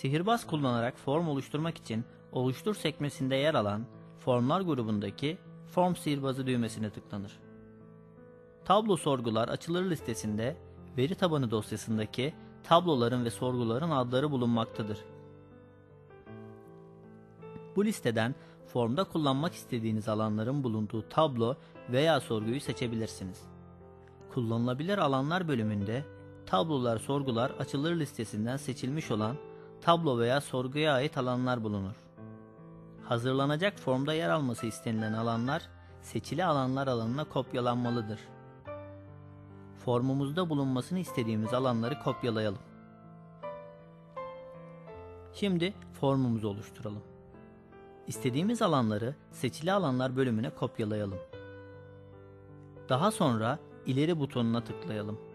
Sihirbaz kullanarak form oluşturmak için oluştur sekmesinde yer alan formlar grubundaki form sihirbazı düğmesine tıklanır. Tablo sorgular açılır listesinde veri tabanı dosyasındaki tabloların ve sorguların adları bulunmaktadır. Bu listeden formda kullanmak istediğiniz alanların bulunduğu tablo veya sorguyu seçebilirsiniz. Kullanılabilir alanlar bölümünde tablolar sorgular açılır listesinden seçilmiş olan tablo veya sorguya ait alanlar bulunur. Hazırlanacak formda yer alması istenilen alanlar seçili alanlar alanına kopyalanmalıdır. Formumuzda bulunmasını istediğimiz alanları kopyalayalım. Şimdi formumuzu oluşturalım. İstediğimiz alanları seçili alanlar bölümüne kopyalayalım. Daha sonra ileri butonuna tıklayalım.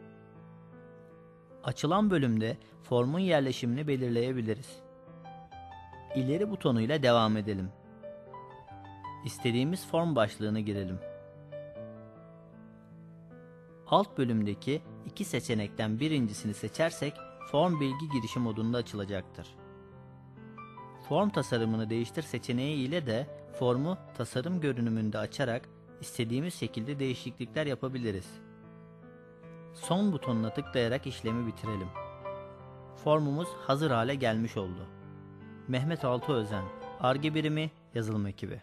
Açılan bölümde formun yerleşimini belirleyebiliriz. İleri butonuyla devam edelim. İstediğimiz form başlığını girelim. Alt bölümdeki iki seçenekten birincisini seçersek form bilgi girişi modunda açılacaktır. Form tasarımını değiştir seçeneği ile de formu tasarım görünümünde açarak istediğimiz şekilde değişiklikler yapabiliriz. Son butonuna tıklayarak işlemi bitirelim. Formumuz hazır hale gelmiş oldu. Mehmet Altıözen, Arge Birimi, Yazılım Ekibi